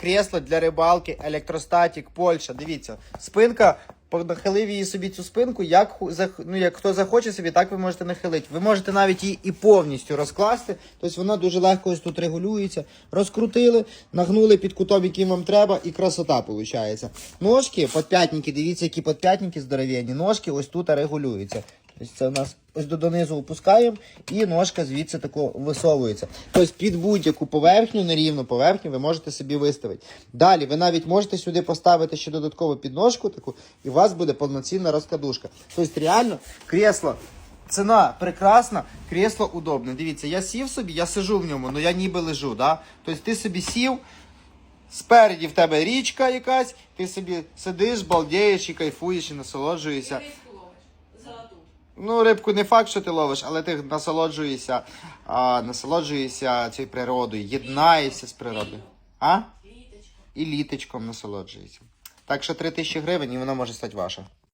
Кресло для рибалки, електростатік, Польща. Дивіться, спинка. Нахилив її собі цю спинку, як, ну, як хто захоче собі, так ви можете нахилити. Ви можете навіть її і повністю розкласти. Тобто вона дуже легко ось тут регулюється. Розкрутили, нагнули під кутом, яким вам треба, і красота виходить. Ножки, подп'ятники, дивіться, які подп'ятники здоровенні. Ножки ось тут регулюються. Тобто це у нас ось до донизу опускаємо, і ножка звідси тако висовується. Тобто під будь-яку поверхню, нерівну поверхню, ви можете собі виставити. Далі ви навіть можете сюди поставити ще додаткову підножку таку, і у вас буде повноцінна розкладушка. Тобто реально кресло. Ціна прекрасна, кресло удобне. Дивіться, я сів собі, я сижу в ньому, але я ніби лежу. Да? Тобто ти собі сів, спереді в тебе річка якась, ти собі сидиш, балдієш і кайфуєш і насолоджуєшся. Ну, рибку не факт, що ти ловиш, але ти насолоджуєшся, а, насолоджуєшся цією природою, єднаєшся з природою. А? І літочком насолоджуєшся. Так що 3 тисячі гривень і воно може стати ваша.